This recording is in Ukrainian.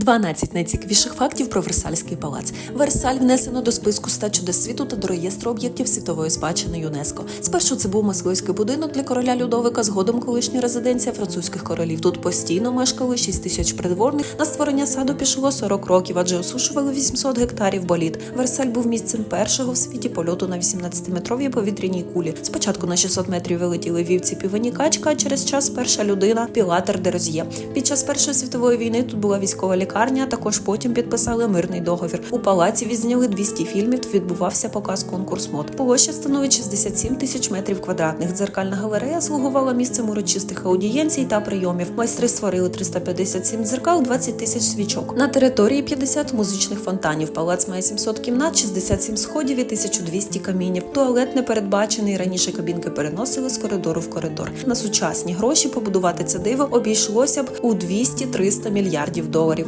12 найцікавіших фактів про Версальський палац. Версаль внесено до списку 100 чудес світу та до реєстру об'єктів світової спадщини ЮНЕСКо. Спершу це був мисливський будинок для короля Людовика, згодом колишня резиденція французьких королів. Тут постійно мешкали 6 тисяч придворних. На створення саду пішло 40 років, адже осушували 800 гектарів боліт. Версаль був місцем першого в світі польоту на 18-метровій повітряній кулі. Спочатку на 600 метрів вилетіли вівці півені качка, а через час перша людина Пілатер де Роз'є. Під час Першої світової війни тут була військова лікарня. А Також потім підписали мирний договір. У палаці відзняли 200 фільмів. Відбувався показ конкурс мод. Площа становить 67 тисяч метрів квадратних. Дзеркальна галерея слугувала місцем урочистих аудієнцій та прийомів. Майстри створили 357 дзеркал, 20 тисяч свічок. На території 50 музичних фонтанів. Палац має 700 кімнат, 67 сходів і 1200 камінів. Туалет не передбачений. Раніше кабінки переносили з коридору в коридор. На сучасні гроші побудувати це диво обійшлося б у 200-300 мільярдів доларів.